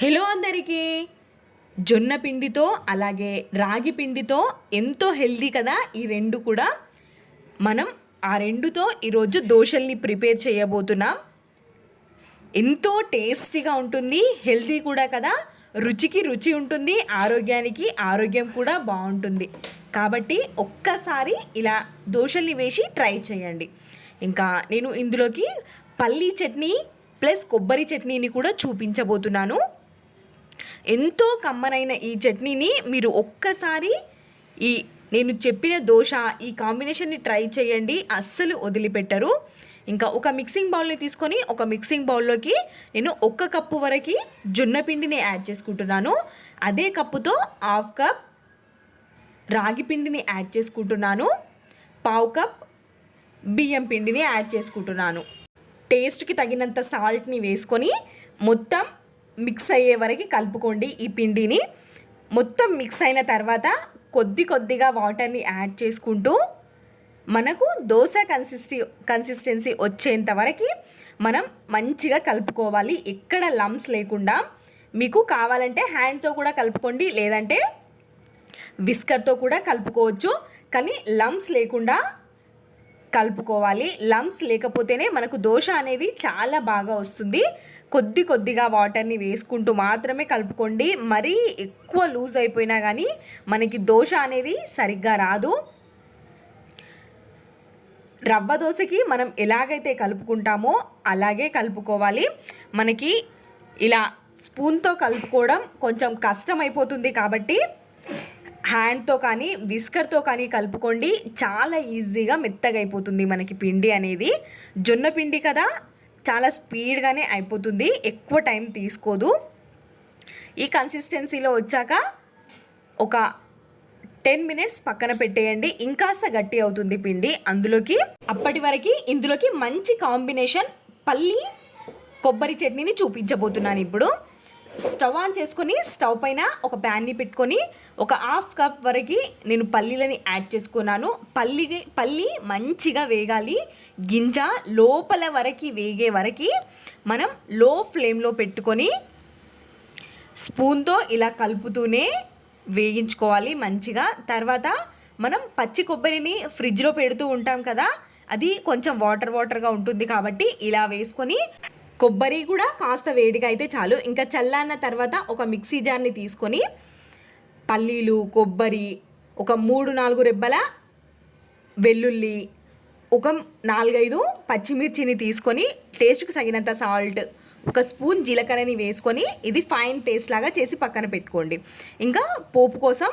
Hello అందరికీ. జొన్న పిండితో అలాగే రాగి పిండితో ఎంతో హెల్దీ కదా ఈ రెండు కూడా. మనం ఆ రెండుతో ఈరోజు దోశల్ని ప్రిపేర్ చేయబోతున్నాం. ఎంతో టేస్టీగా ఉంటుంది హెల్దీ కూడా కదా. రుచికి రుచి ఉంటుంది ఆరోగ్యానికి ఆరోగ్యం కూడా బాగుంటుంది. కాబట్టి ఒక్కసారి ఇలా దోశల్ని వేసి ట్రై చేయండి. ఇంకా నేను ఇందులోకి పల్లీ చట్నీ ప్లస్ కొబ్బరి చట్నీని కూడా చూపించబోతున్నాను. ఎంతో కమ్మనైన ఈ చట్నీని మీరు ఒక్కసారి ఈ నేను చెప్పిన దోశ ఈ కాంబినేషన్ని ట్రై చేయండి అస్సలు వదిలిపెట్టరు. ఇంకా ఒక మిక్సింగ్ బౌల్ని తీసుకొని ఒక మిక్సింగ్ బౌల్లోకి నేను ఒక్క కప్పు వరకు జొన్న పిండిని యాడ్ చేసుకుంటున్నాను. అదే కప్పుతో హాఫ్ కప్ రాగి పిండిని యాడ్ చేసుకుంటున్నాను. పావు కప్ బియ్యం పిండిని యాడ్ చేసుకుంటున్నాను. టేస్ట్కి తగినంత సాల్ట్ని వేసుకొని మొత్తం మిక్స్ అయ్యే వరకు కలుపుకోండి ఈ పిండిని. మొత్తం మిక్స్ అయిన తర్వాత కొద్ది కొద్దిగా వాటర్ని యాడ్ చేసుకుంటూ మనకు దోశ కన్సిస్టి కన్సిస్టెన్సీ వచ్చేంత వరకు మనం మంచిగా కలుపుకోవాలి. ఎక్కడ లమ్స్ లేకుండా మీకు కావాలంటే హ్యాండ్తో కూడా కలుపుకోండి లేదంటే విస్కర్తో కూడా కలుపుకోవచ్చు. కానీ లమ్స్ లేకుండా కలుపుకోవాలి. లమ్స్ లేకపోతేనే మనకు దోశ అనేది చాలా బాగా వస్తుంది. కొద్ది కొద్దిగా వాటర్ని వేసుకుంటూ మాత్రమే కలుపుకోండి. మరీ ఎక్కువ లూజ్ అయిపోయినా కానీ మనకి దోశ అనేది సరిగ్గా రాదు. రవ్వ దోశకి మనం ఎలాగైతే కలుపుకుంటామో అలాగే కలుపుకోవాలి. మనకి ఇలా స్పూన్తో కలుపుకోవడం కొంచెం కష్టం అయిపోతుంది కాబట్టి హ్యాండ్తో కానీ విస్కర్తో కానీ కలుపుకోండి. చాలా ఈజీగా మెత్తగా అయిపోతుంది మనకి పిండి అనేది. జొన్న పిండి కదా చాలా స్పీడ్గానే అయిపోతుంది. ఎక్కువ టైం తీసుకోదు. ఈ కన్సిస్టెన్సీలో వచ్చాక ఒక టెన్ మినిట్స్ పక్కన పెట్టేయండి. ఇంకాస్త గట్టి అవుతుంది పిండి అందులోకి. అప్పటి వరకు ఇందులోకి మంచి కాంబినేషన్ పల్లి కొబ్బరి చట్నీని చూపించబోతున్నాను ఇప్పుడు. స్టవ్ ఆన్ చేసుకొని స్టవ్ పైన ఒక ప్యాన్ని పెట్టుకొని ఒక హాఫ్ కప్ వరకు నేను పల్లీలని యాడ్ చేసుకున్నాను. పల్లి పల్లి మంచిగా వేగాలి. గింజ లోపల వరకు వేగే వరకు మనం లో ఫ్లేమ్లో పెట్టుకొని స్పూన్తో ఇలా కలుపుతూనే వేగించుకోవాలి మంచిగా. తర్వాత మనం పచ్చి కొబ్బరిని ఫ్రిడ్జ్లో పెడుతూ ఉంటాం కదా అది కొంచెం వాటర్ వాటర్గా ఉంటుంది కాబట్టి ఇలా వేసుకొని కొబ్బరి కూడా కాస్త వేడిగా అయితే చాలు. ఇంకా చల్లారిన తర్వాత ఒక మిక్సీ జార్ని తీసుకొని పల్లీలు కొబ్బరి ఒక మూడు నాలుగు రెబ్బల వెల్లుల్లి ఒక నాలుగైదు పచ్చిమిర్చిని తీసుకొని టేస్ట్కి తగినంత సాల్ట్ ఒక స్పూన్ జీలకర్రని వేసుకొని ఇది ఫైన్ పేస్ట్ లాగా చేసి పక్కన పెట్టుకోండి. ఇంకా పోపు కోసం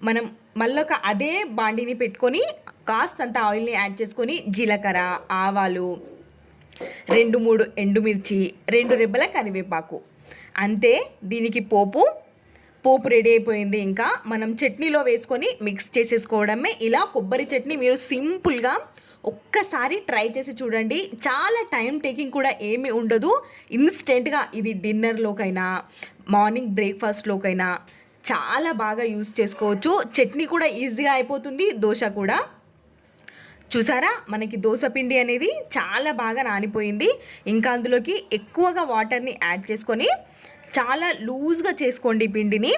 మనం మళ్ళొక అదే బాండిని పెట్టుకొని కాస్తంత ఆయిల్ని యాడ్ చేసుకొని జీలకర్ర ఆవాలు రెండు మూడు ఎండుమిర్చి రెండు రెబ్బల కరివేపాకు. అంతే దీనికి పోపు. పోపు రెడీ అయిపోయింది ఇంకా. మనం చట్నీలో వేసుకొని మిక్స్ చేసేసుకోవడమే. ఇలా కొబ్బరి చట్నీ మీరు సింపుల్గా ఒక్కసారి ట్రై చేసి చూడండి. చాలా టైం టేకింగ్ కూడా ఏమీ ఉండదు. ఇన్స్టెంట్గా ఇది డిన్నర్లోకైనా మార్నింగ్ బ్రేక్ఫాస్ట్లోకైనా చాలా బాగా యూస్ చేసుకోవచ్చు. చట్నీ కూడా ఈజీగా అయిపోతుంది దోశ కూడా. చూసారా? మనకి దోశ పిండి అనేది చాలా బాగా నానిపోయింది ఇంకా అందులోకి ఎక్కువగా వాటర్ని యాడ్ చేసుకొని చాలా లూజ్గా చేసుకోండి పిండిని.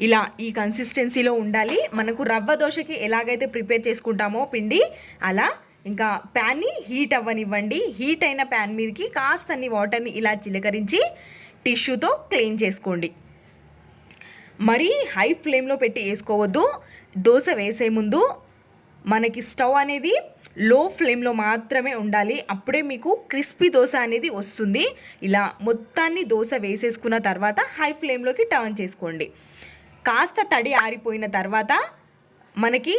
ఇలా ఈ కన్సిస్టెన్సీలో ఉండాలి. మనకు రవ్వ దోశకి ఎలాగైతే ప్రిపేర్ చేసుకుంటామో పిండి అలా ఇంకా ప్యాన్ని హీట్ అవ్వనివ్వండి. హీట్ అయిన ప్యాన్ మీదకి కాస్తని వాటర్ని ఇలా చిలకరించి టిష్యూతో క్లీన్ చేసుకోండి. మరీ హై ఫ్లేమ్లో పెట్టి వేసుకోవద్దు. దోశ వేసే ముందు మనకి స్టవ్ అనేది లో ఫ్లేమ్లో మాత్రమే ఉండాలి. అప్పుడే మీకు క్రిస్పీ దోశ అనేది వస్తుంది. ఇలా మొత్తాన్ని దోశ వేసేసుకున్న తర్వాత హై ఫ్లేమ్లోకి టర్న్ చేసుకోండి. కాస్త తడి ఆరిపోయిన తర్వాత మనకి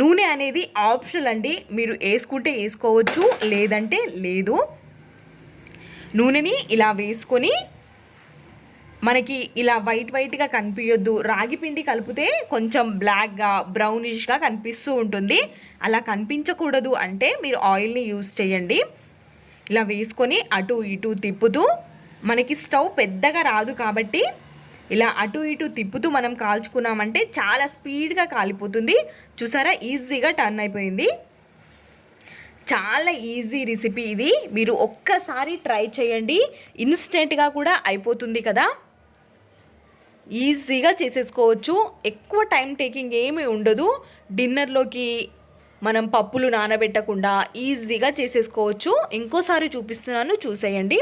నూనె అనేది ఆప్షనల్ అండి. మీరు వేసుకుంటే వేసుకోవచ్చు లేదంటే లేదు. నూనెని ఇలా వేసుకొని మనకి ఇలా వైట్ వైట్గా కనిపించొద్దు రాగి పిండి కలిపితే కొంచెం బ్లాక్గా బ్రౌనిష్గా కనిపిస్తూ ఉంటుంది. అలా కనిపించకూడదు అంటే మీరు ఆయిల్ని యూస్ చేయండి. ఇలా వేసుకొని అటు ఇటు తిప్పుతూ మనకి స్టవ్ పెద్దగా రాదు కాబట్టి ఇలా అటు ఇటు తిప్పుతూ మనం కాల్చుకున్నామంటే చాలా స్పీడ్గా కాలిపోతుంది. చూసారా? ఈజీగా టర్న్ అయిపోయింది. చాలా ఈజీ రెసిపీ ఇది. మీరు ఒక్కసారి ట్రై చేయండి. ఇన్స్టెంట్గా కూడా అయిపోతుంది కదా? ఈజీగా చేసేసుకోవచ్చు. ఎక్కువ టైం టేకింగ్ ఏమీ ఉండదు. డిన్నర్లోకి మనం పప్పులు నానబెట్టకుండా ఈజీగా చేసేసుకోవచ్చు. ఇంకోసారి చూపిస్తున్నాను చూసేయండి.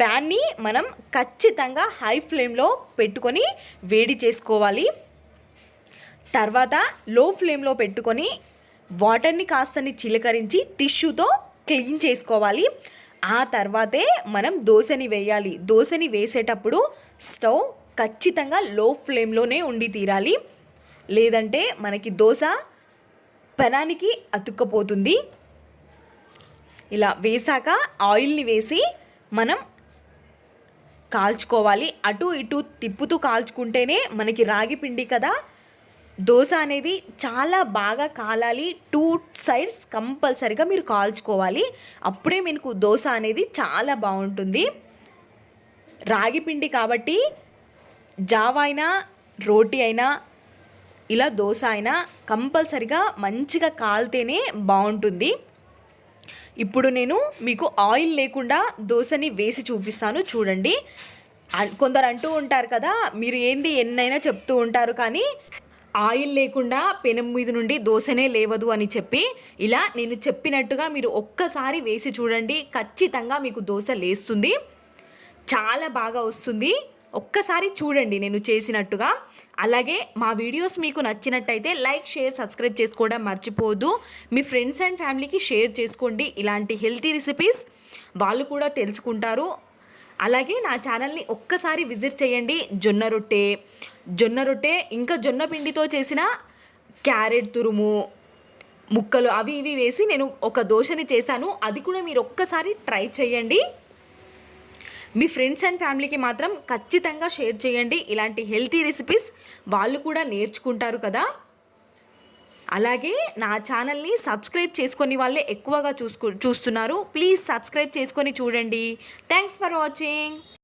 ప్యాన్ని మనం ఖచ్చితంగా హై ఫ్లేమ్లో పెట్టుకొని వేడి చేసుకోవాలి. తర్వాత లో ఫ్లేమ్లో పెట్టుకొని వాటర్ని కాస్తని చిలకరించి టిష్యూతో క్లీన్ చేసుకోవాలి. ఆ తర్వాతే మనం దోశని వేయాలి. దోశని వేసేటప్పుడు స్టవ్ ఖచ్చితంగా లో ఫ్లేమ్లోనే ఉండి తీరాలి. లేదంటే మనకి దోశ పెనానికి అతుక్కపోతుంది. ఇలా వేసాక ఆయిల్ని వేసి మనం కాల్చుకోవాలి. అటు ఇటు తిప్పుతూ కాల్చుకుంటేనే మనకి రాగి పిండి కదా. దోశ అనేది చాలా బాగా కాలాలి. టూ సైడ్స్ కంపల్సరిగా మీరు కాల్చుకోవాలి. అప్పుడే మీకు దోశ అనేది చాలా బాగుంటుంది. రాగి పిండి కాబట్టి జావా అయినా రోటీ అయినా ఇలా దోశ అయినా కంపల్సరిగా మంచిగా కాలితేనే బాగుంటుంది. ఇప్పుడు నేను మీకు ఆయిల్ లేకుండా దోశని వేసి చూపిస్తాను చూడండి. కొందరు అంటూ ఉంటారు కదా మీరు ఏంది ఎన్నైనా చెప్తూ ఉంటారు కానీ ఆయిల్ లేకుండా పెనం మీద నుండి దోశనే లేవదు అని చెప్పి ఇలా నేను చెప్పినట్టుగా మీరు ఒక్కసారి వేసి చూడండి ఖచ్చితంగా మీకు దోశ లేస్తుంది. చాలా బాగా వస్తుంది. ఒక్కసారి చూడండి నేను చేసినట్టుగా. అలాగే మా వీడియోస్ మీకు నచ్చినట్టయితే లైక్ షేర్ సబ్స్క్రైబ్ చేసుకోవడం మర్చిపోదు. మీ ఫ్రెండ్స్ అండ్ ఫ్యామిలీకి షేర్ చేసుకోండి ఇలాంటి హెల్తీ రెసిపీస్. వాళ్ళు కూడా తెలుసుకుంటారు. అలాగే నా ఛానల్ని ఒక్కసారి విజిట్ చేయండి. జొన్న రొట్టె జొన్న రొట్టె ఇంకా జొన్న పిండితో చేసిన క్యారెట్ తురుము ముక్కలు అవి ఇవి వేసి నేను ఒక దోశని చేశాను. అది కూడా మీరు ఒక్కసారి ట్రై చేయండి. మీ ఫ్రెండ్స్ అండ్ ఫ్యామిలీకి మాత్రం ఖచ్చితంగా షేర్ చేయండి. ఇలాంటి హెల్తీ రెసిపీస్ వాళ్ళు కూడా నేర్చుకుంటారు కదా. అలాగే నా ఛానల్ని సబ్స్క్రైబ్ చేసుకొని వాళ్ళే ఎక్కువగా చూసుకు చూస్తున్నారు. ప్లీజ్ సబ్స్క్రైబ్ చేసుకొని చూడండి. Thanks for watching